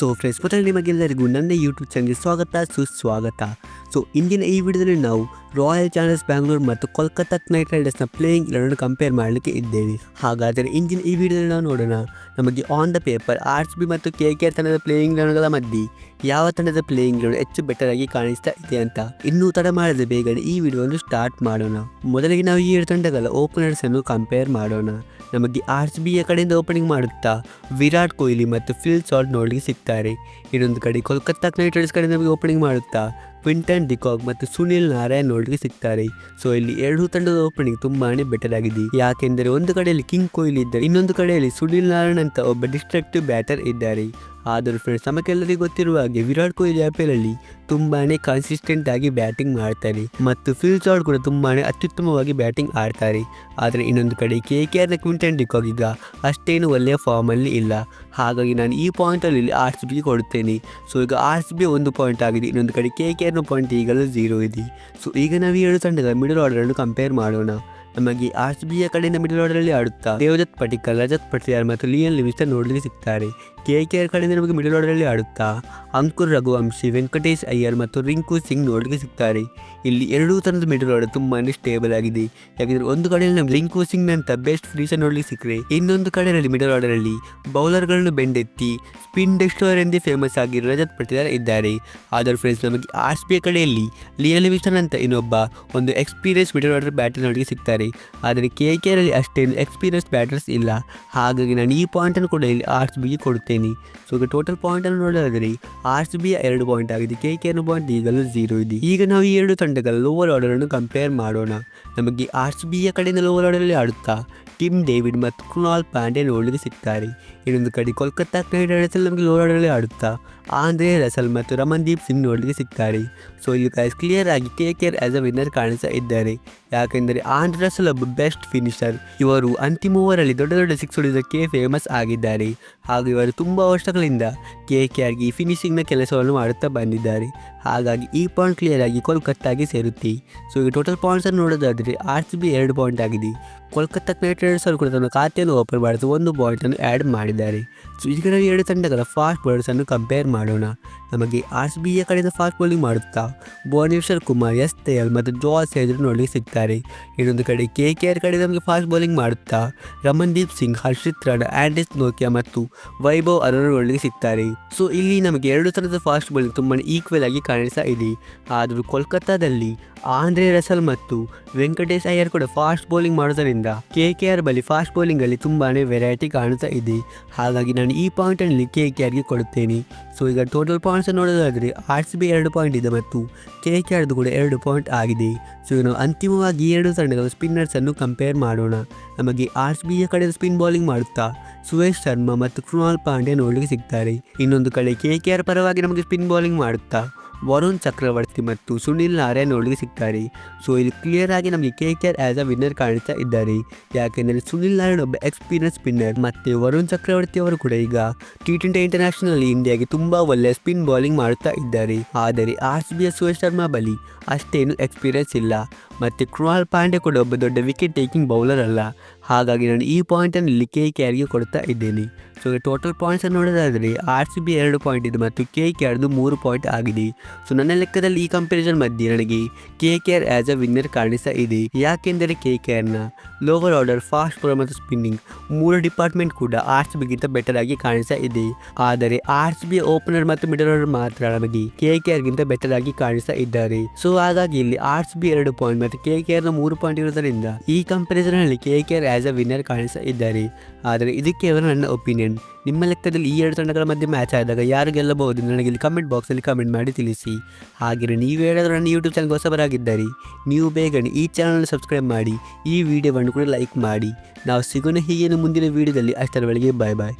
So friends ಮತ್ತೆ ನಿಮಗೆಲ್ಲರಿಗೂ ನನ್ನ ಯೂಟ್ಯೂಬ್ ಚಾನಲ್ಗೆ ಸ್ವಾಗತ ಸುಸ್ವಾಗತ ಸೊ ಇಂದಿನ ಈ ವಿಡಿಯೋದಲ್ಲಿ ನಾವು ರಾಯಲ್ ಚಾಲೆಂಜರ್ಸ್ ಬ್ಯಾಂಗ್ಳೂರ್ ಮತ್ತು ಕೋಲ್ಕತ್ತಾ ನೈಟ್ ರೈಡರ್ಸ್ನ ಪ್ಲೇಯಿಂಗ್ ಇಲೆವೆನ್ ಕಂಪೇರ್ ಮಾಡಲಿಕ್ಕೆ ಇದ್ದೇವೆ. ಹಾಗಾದರೆ ಇಂದಿನ ಈ ವಿಡಿಯೋದಲ್ಲಿ ನಾವು ನೋಡೋಣ, ನಮಗೆ on the paper R B ಮತ್ತು ಕೆ ಕೆ ತಂಡದ ಪ್ಲೇಯಿಂಗ್ ಇಲೆವೆನ್ಗಳ ಮಧ್ಯೆ ಯಾವ ತಂಡದ ಪ್ಲೇಯಿಂಗ್ ಹೆಚ್ಚು ಬೆಟರ್ ಆಗಿ ಕಾಣಿಸ್ತಾ ಇದೆ ಅಂತ ಇನ್ನೂ ತಡ ಮಾಡದೆ ಬೇಗನೆ ಈ ವಿಡಿಯೋವನ್ನು ಸ್ಟಾರ್ಟ್ ಮಾಡೋಣ. ಮೊದಲಿಗೆ ನಾವು ಈ ಎರಡು ತಂಡಗಳ ಓಪನರ್ಸ್ ಅನ್ನು ಕಂಪೇರ್ ಮಾಡೋಣ. ನಮಗೆ ಆರ್ ಸಿ ಬಿಯ ಕಡೆಯಿಂದ ಓಪನಿಂಗ್ ಮಾಡುತ್ತಾ ವಿರಾಟ್ ಕೊಹ್ಲಿ ಮತ್ತು ಫಿಲ್ ಸಾಲ್ಟ್ ನೋಡಲಿಕ್ಕೆ ಸಿಗ್ತಾರೆ. ಇನ್ನೊಂದು ಕಡೆ ಕೋಲ್ಕತ್ತಾ ನೈಟ್ ರೈಡರ್ಸ್ ಕಡೆ ನಮಗೆ ಓಪನಿಂಗ್ ಮಾಡುತ್ತಾ ಕ್ವಿಂಟನ್ ಡಿಕಾಕ್ ಮತ್ತು ಸುನಿಲ್ ನಾರಾಯಣ್ ನೋಡಲಿಕ್ಕೆ ಸಿಗ್ತಾರೆ. ಸೊ ಇಲ್ಲಿ ಎರಡು ತಂಡದ ಓಪನಿಂಗ್ ತುಂಬಾನೇ ಬೆಟರ್ ಆಗಿದೆ. ಯಾಕೆಂದರೆ ಒಂದು ಕಡೆಯಲ್ಲಿ ಕಿಂಗ್ ಕೊಹ್ಲಿ ಇದ್ದಾರೆ, ಇನ್ನೊಂದು ಕಡೆಯಲ್ಲಿ ಸುನಿಲ್ ನಾರಾಯಣ್ ಅಂತ ಒಬ್ಬ ಡಿಸ್ಟ್ರಕ್ಟಿವ್ ಬ್ಯಾಟರ್ ಇದ್ದಾರೆ. ಆದರೂ ಫ್ರೆಂಡ್ಸ್ ನಮಗೆಲ್ಲರಿಗೂ ಗೊತ್ತಿರುವ ಹಾಗೆ ವಿರಾಟ್ ಕೊಹ್ಲಿ ಐ ಪಿ ಅಲ್ಲಿ ತುಂಬಾನೇ ಕನ್ಸಿಸ್ಟೆಂಟ್ ಆಗಿ ಬ್ಯಾಟಿಂಗ್ ಮಾಡ್ತಾರೆ ಮತ್ತು ಫಿಲ್ ಜಾರ್ಡ್ ಕೂಡ ತುಂಬಾನೇ ಅತ್ಯುತ್ತಮವಾಗಿ ಬ್ಯಾಟಿಂಗ್ ಆಡ್ತಾರೆ. ಆದರೆ ಇನ್ನೊಂದು ಕಡೆ ಕೆ ಕೆ ಆರ್ನ ಕ್ವಿಂಟನ್ ಡಿಕಾಕ್ ಈಗ ಅಷ್ಟೇನು ಒಳ್ಳೆಯ ಫಾರ್ಮಲ್ಲಿ ಇಲ್ಲ. ಹಾಗಾಗಿ ನಾನು ಈ ಪಾಯಿಂಟಲ್ಲಿ ಆರ್ ಸಿ ಬಿಗೆ ಕೊಡುತ್ತೇನೆ. ಸೊ ಈಗ ಆರ್ ಸಿ ಬಿ ಒಂದು ಪಾಯಿಂಟ್ ಆಗಿದೆ, ಇನ್ನೊಂದು ಕಡೆ ಕೆ ಕೆ ಆರ್ನ ಪಾಯಿಂಟ್ ಈಗಲೂ ಝೀರೋ ಇದೆ. ಸೊ ಈಗ ನಾವು ಎರಡು ತಂಡದ ಮಿಡಲ್ ಆರ್ಡರನ್ನು ಕಂಪೇರ್ ಮಾಡೋಣ. ನಮಗೆ ಆರ್ ಸಿ ಕಡೆಯಿಂದ ಮಿಡಲ್ ಆರ್ಡರಲ್ಲಿ ಆಡುತ್ತಾ, ದೇವದತ್ ಪಟಿಕಲ್ ರಜತ್ ಪಟಿಯಾರ್ ಮತ್ತು ಲಿಯನ್ ಲಿವಿಸ್ಟರ್ ನೋಡಲಿಕ್ಕೆ ಸಿಗ್ತಾರೆ. ಕೆ ಕೆ ಆರ್ ಕಡೆಯಿಂದ ನಮಗೆ ಮಿಡಲ್ ಆರ್ಡರಲ್ಲಿ ಆಡುತ್ತಾ, ಅಂಕುರ್ ರಘುವಂಶಿ, ವೆಂಕಟೇಶ್ ಅಯ್ಯರ್ ಮತ್ತು ರಿಂಕು ಸಿಂಗ್ ನೋಡಲಿಕ್ಕೆ ಸಿಗ್ತಾರೆ. ಇಲ್ಲಿ ಎರಡೂ ತರದ ಮಿಡಲ್ ಆರ್ಡರ್ ತುಂಬಾ ಸ್ಟೇಬಲ್ ಆಗಿದೆ. ಯಾಕಂದರೆ ಒಂದು ಕಡೆಯಲ್ಲಿ ನಮ್ಗೆ ರಿಂಕು ಸಿಂಗ್ ನಂತ ಬೆಸ್ಟ್ ಫ್ರೀಸರ್ ನೋಡಲಿಕ್ಕೆ ಸಿಕ್ಕರೆ, ಇನ್ನೊಂದು ಕಡೆಯಲ್ಲಿ ಮಿಡಲ್ ಆರ್ಡರಲ್ಲಿ ಬೌಲರ್ಗಳನ್ನು ಬೆಂಡೆತ್ತಿ ಸ್ಪಿನ್ ಡೆಸ್ಟೋರ್ ಎಂದೇ ಫೇಮಸ್ ಆಗಿ ರಜತ್ ಪಟಿದಾರ್ ಇದ್ದಾರೆ. ಆದರೆ ಫ್ರೆಂಡ್ಸ್ ನಮಗೆ ಆರ್ ಸಿ ಬಿ ಕಡೆಯಲ್ಲಿ ಲಿಯನ್ ಲಿವಿಸ್ಟನ್ ಅಂತ ಇನ್ನೊಬ್ಬ, ಒಂದು ಎಕ್ಸ್ಪೀರಿಯನ್ಸ್ ಮಿಡಲ್ ಆರ್ಡರ್ ಬ್ಯಾಟರ್ ನೋಡಲಿಕ್ಕೆ ಸಿಗ್ತಾರೆ. ಆದರೆ ಕೆ ಕೆ ಆರಲ್ಲಿ ಅಷ್ಟೇನು ಎಕ್ಸ್ಪೀರಿಯನ್ಸ್ ಬ್ಯಾಟರ್ಸ್ ಇಲ್ಲ. ಹಾಗಾಗಿ ನಾನು ಈ ಪಾಯಿಂಟನ್ನು ಕೂಡ ಇಲ್ಲಿ ಆರ್ ಸಿ ಬಿಗೆ ಕೊಡುತ್ತೇನೆ. ಸೊ ಈಗ ಟೋಟಲ್ ಪಾಯಿಂಟನ್ನು ನೋಡೋದಾದರೆ ಆರ್ ಸಿ ಬಿಯ ಎರಡು ಪಾಯಿಂಟ್ ಆಗಿದೆ. ಕೆ ಕೆ ಪಾಯಿಂಟ್ ಈಗಲೂ ಝೀರೋ ಇದೆ. ಈಗ ನಾವು ಈ ಎರಡು ತಂಡಗಳ ಲೋವರ್ ಆರ್ಡರನ್ನು ಕಂಪೇರ್ ಮಾಡೋಣ. ನಮಗೆ ಆರ್ ಸಿ ಬಿಯ ಕಡೆಯಿಂದ ಲೋವರ್ ಆರ್ಡರಲ್ಲಿ ಆಡುತ್ತಾ? ಟಿಮ್ ಡೇವಿಡ್ ಮತ್ತು ಕುನಾಲ್ ಪಾಂಡೆ ನೋಡಲಿಕ್ಕೆ ಸಿಗ್ತಾರೆ. ಇನ್ನೊಂದು ಕಡೆ ಕೋಲ್ಕತ್ತಾ ಕ್ರೈಡ್ ರೈಡರ್ಸಲ್ಲಿ ನಮಗೆ ಆರ್ಡರಲ್ಲಿ ಆಡುತ್ತಾ? ಆಂಧ್ರೆ ರಸಲ್ ಮತ್ತು ರಮನ್ದೀಪ್ ಸಿಂಗ್ ನೋಡಲಿಕ್ಕೆ ಸಿಗ್ತಾರೆ. ಸೊ ಇಲ್ಲಿ ಕ್ಲಿಯರ್ ಆಗಿ K K R as a winner ಕಾಣಿಸ್ತಾ ಇದ್ದಾರೆ. ಯಾಕೆಂದರೆ ಆಂಧ್ರ ಒಬ್ಬ ಬೆಸ್ಟ್ ಫಿನಿಷರ್. ಇವರು ಅಂತಿಮ ಓವರಲ್ಲಿ ದೊಡ್ಡ ದೊಡ್ಡ ಸಿಕ್ಸ್ ಹೊಡೆಯುವುದಕ್ಕೆ ಫೇಮಸ್ ಆಗಿದ್ದಾರೆ. ಹಾಗೂ ಇವರು ತುಂಬ ವರ್ಷಗಳಿಂದ ಕೆ ಕೆ ಆರ್ಗೆ ಫಿನಿಶಿಂಗ್ನ ಕೆಲಸವನ್ನು ಮಾಡುತ್ತಾ ಬಂದಿದ್ದಾರೆ. ಹಾಗಾಗಿ ಈ ಪಾಯಿಂಟ್ ಕ್ಲಿಯರ್ ಆಗಿ ಕೋಲ್ಕತ್ತಾಗೆ ಸೇರುತ್ತೆ. ಸೊ ಈ ಟೋಟಲ್ ಪಾಯಿಂಟ್ಸನ್ನು ನೋಡೋದಾದರೆ ಆರ್ ಸಿ ಬಿ ಎರಡು ಪಾಯಿಂಟ್ ಆಗಿದೆ. ಕೋಲ್ಕತ್ತಾ ನೈಟ್ ರೈಡರ್ಸ್ ಅವರು ಕೂಡ ತನ್ನ ಖಾತೆಯನ್ನು ಓಪನ್ ಮಾಡಿದ ಒಂದು ಪಾಯಿಂಟನ್ನು ಆ್ಯಡ್ ಮಾಡಿದ್ದಾರೆ. ಸೊ ಈಗ ನಾವು ಎರಡು ತಂಡಗಳ ಫಾಸ್ಟ್ ಬೌಲರ್ಸನ್ನು ಕಂಪೇರ್ ಮಾಡೋಣ. ನಮಗೆ ಆರ್ ಸಿ ಬಿಯ ಕಡೆಯಿಂದ ಫಾಸ್ಟ್ ಬೌಲಿಂಗ್ ಮಾಡುತ್ತಾ? ಭುವನೇಶ್ವರ್ ಕುಮಾರ್, ಎಸ್ ತೇಯಲ್ ಮತ್ತು ಜೋಲ್ ಹೆದ್ರು ನೋಡಲಿಕ್ಕೆ ಸಿಗ್ತಾರೆ. ಇನ್ನೊಂದು ಕಡೆ ಕೆ ಕೆ ಆರ್ ಕಡೆ ನಮಗೆ ಫಾಸ್ಟ್ ಬೌಲಿಂಗ್ ಮಾಡುತ್ತಾ? ರಮನ್ದೀಪ್ ಸಿಂಗ್, ಹರ್ಷಿತ್ ರಾಣ ಆ್ಯಂಡಿಸ್ ನೋಕಿಯಾ ಮತ್ತು ವೈಭವ್ ಅರುಣ್ ನೋಡಲಿಕ್ಕೆ ಸಿಗ್ತಾರೆ. ಸೊ ಇಲ್ಲಿ ನಮಗೆ ಎರಡು ಥರದ ಫಾಸ್ಟ್ ಬೌಲಿಂಗ್ ತುಂಬಾ ಈಕ್ವಲ್ ಆಗಿ ಕಾಣಿಸ್ತಾ ಇದೆ. ಆದರೂ ಕೋಲ್ಕತ್ತಾದಲ್ಲಿ ಆಂಧ್ರೆ ರಸಲ್ ಮತ್ತು ವೆಂಕಟೇಶ್ ಅಯ್ಯರ್ ಕೂಡ ಫಾಸ್ಟ್ ಬೌಲಿಂಗ್ ಮಾಡೋದರಿಂದ ಕೆ ಕೆ ಆರ್ ಬಳಿ ಫಾಸ್ಟ್ ಬೌಲಿಂಗಲ್ಲಿ ತುಂಬಾ ವೆರೈಟಿ ಕಾಣುತ್ತಾ ಇದೆ. ಹಾಗಾಗಿ ನಾನು ಈ ಪಾಯಿಂಟಲ್ಲಿ ಕೆ ಕೆ ಆರ್ಗೆ ಕೊಡುತ್ತೇನೆ. ಸೊ ಈಗ ಟೋಟಲ್ ಪಾಯಿಂಟ್ಸ್ ನೋಡೋದಾದರೆ ಆರ್ ಸಿ ಬಿ ಎರಡು ಪಾಯಿಂಟ್ ಇದೆ ಮತ್ತು ಕೆ ಕೆ ಆರ್ದು ಕೂಡ ಎರಡು ಪಾಯಿಂಟ್ ಆಗಿದೆ. ಸೊ ನಾವು ಅಂತಿಮವಾಗಿ ಎರಡು ತಂಡಗಳ ಸ್ಪಿನ್ನರ್ಸನ್ನು ಕಂಪೇರ್ ಮಾಡೋಣ. ನಮಗೆ ಆರ್ ಸಿ ಬಿಯ ಕಡೆ ಸ್ಪಿನ್ ಬೌಲಿಂಗ್ ಮಾಡುತ್ತಾ ಸುರೇಶ್ ಶರ್ಮಾ ಮತ್ತು ಕೃಣಾಲ್ ಪಾಂಡೆ ನೋಡಲಿಕ್ಕೆ ಸಿಗ್ತಾರೆ. ಇನ್ನೊಂದು ಕಡೆ ಕೆ ಕೆ ಆರ್ ಪರವಾಗಿ ನಮಗೆ ಸ್ಪಿನ್ ಬೌಲಿಂಗ್ ಮಾಡುತ್ತಾ ವರುಣ್ ಚಕ್ರವರ್ತಿ ಮತ್ತು ಸುನಿಲ್ ನಾರಾಯಣ್ ಅವರಿಗೆ ಸಿಗ್ತಾರೆ. ಸೊ ಇಲ್ಲಿ ಕ್ಲಿಯರ್ ಆಗಿ ನಮಗೆ K K R as a winner ಕಾಣಿಸ್ತಾ ಇದ್ದಾರೆ. ಯಾಕೆಂದರೆ ಸುನಿಲ್ ನಾರಾಯಣ್ ಒಬ್ಬ ಎಕ್ಸ್ಪೀರಿಯನ್ಸ್ ಸ್ಪಿನ್ನರ್ ಮತ್ತು ವರುಣ್ ಚಕ್ರವರ್ತಿ ಅವರು ಕೂಡ ಈಗ ಟಿ ಟ್ವೆಂಟಿ ಇಂಟರ್ನ್ಯಾಷನಲ್ ಇಂಡಿಯಾಗೆ ತುಂಬ ಒಳ್ಳೆಯ ಸ್ಪಿನ್ ಬೌಲಿಂಗ್ ಮಾಡುತ್ತಾ ಇದ್ದಾರೆ. ಆದರೆ R C B S Suresh Sharma ಬಳಿ ಅಷ್ಟೇನು ಎಕ್ಸ್ಪೀರಿಯನ್ಸ್ ಇಲ್ಲ. ಮತ್ತು ಕೃಣಾಲ್ ಪಾಂಡೆ ಕೂಡ ಒಬ್ಬ ದೊಡ್ಡ ವಿಕೆಟ್ ಟೇಕಿಂಗ್ ಬೌಲರ್ ಅಲ್ಲ. ಹಾಗಾಗಿ ನಾನು ಈ ಪಾಯಿಂಟನ್ನು ಇಲ್ಲಿ ಕೆ ಕೆ ಆರ್ಗೆ ಕೊಡ್ತಾ ಇದ್ದೇನೆ ಸೊ ಟೋಟಲ್ ಪಾಯಿಂಟ್ಸ್ ನೋಡೋದಾದರೆ ಆರ್ ಸಿ ಬಿ ಎರಡು ಪಾಯಿಂಟ್ ಇದೆ ಮತ್ತು ಕೆ ಕೆ ಆರ್ದು ಮೂರು ಪಾಯಿಂಟ್ ಆಗಿದೆ. ಸೊ ನನ್ನ ಲೆಕ್ಕದಲ್ಲಿ ಈ ಕಂಪ್ಯಾರಿಸನ್ ಮಧ್ಯೆ ನನಗೆ K K R as a winner ಕಾಣಿಸ್ತಾ ಇದೆ. ಯಾಕೆಂದರೆ ಕೆ ಕೆ ಆರ್ನ ಲೋವರ್ ಆರ್ಡರ್ ಫಾಸ್ಟ್ ಬೌಲರ್ ಮತ್ತು ಸ್ಪಿನ್ನಿಂಗ್ ಮೂರು ಡಿಪಾರ್ಟ್ಮೆಂಟ್ ಕೂಡ ಆರ್ ಸಿ ಬಿಗಿಂತ ಬೆಟರ್ ಆಗಿ ಕಾಣಿಸ್ತಾ ಇದೆ. ಆದರೆ ಆರ್ ಸಿ ಬಿ ಓಪನರ್ ಮತ್ತು ಮಿಡಲ್ ಆರ್ಡರ್ ಮಾತ್ರ ನಮಗೆ ಕೆ ಕೆ ಆರ್ಗಿಂತ ಬೆಟರ್ ಆಗಿ ಕಾಣಿಸ್ತಾ ಇದ್ದಾರೆ. ಸೊ ಹಾಗಾಗಿ ಇಲ್ಲಿ ಆರ್ ಸಿ ಬಿ ಎರಡು ಪಾಯಿಂಟ್ ಮತ್ತು ಕೆ ಕೆ ಆರ್ನ ಮೂರು ಪಾಯಿಂಟ್ ಇರೋದರಿಂದ ಈ ಕಂಪ್ಯಾರಿಸನ್ನಲ್ಲಿ K K R as a winner ಕಾಣಿಸ್ತಾ ಇದ್ದಾರೆ. ಆದರೆ ಇದಕ್ಕೆ ಅವರು ನನ್ನ ಒಪಿನಿಯನ್ ನಿಮ್ಮ ಲೆಕ್ಕದಲ್ಲಿ ಈ ಎರಡು ತಂಡಗಳ ಮಧ್ಯೆ ಮ್ಯಾಚ್ ಆದಾಗ ಯಾರು ಗೆಲ್ಲಬಹುದು ನನಗೆ ಇಲ್ಲಿ ಕಮೆಂಟ್ ಬಾಕ್ಸಲ್ಲಿ ಕಮೆಂಟ್ ಮಾಡಿ ತಿಳಿಸಿ. ಹಾಗೆಯೇ ನೀವು ಹೇಳೋದು ನನ್ನ ಯೂಟ್ಯೂಬ್ ಚಾನಲ್ಗೆ ಹೊಸಬರಾಗಿದ್ದಾರೆ ನೀವು ಬೇಗನೆ ಈ ಚಾನಲ್ ಸಬ್ಸ್ಕ್ರೈಬ್ ಮಾಡಿ, ಈ ವಿಡಿಯೋವನ್ನು ಕೂಡ ಲೈಕ್ ಮಾಡಿ. ನಾವು ಸಿಗೋಣ ಹೀಗೇನು ಮುಂದಿನ ವೀಡಿಯೋದಲ್ಲಿ ಬೆಳಗ್ಗೆ ಬಾಯ್ ಬಾಯ್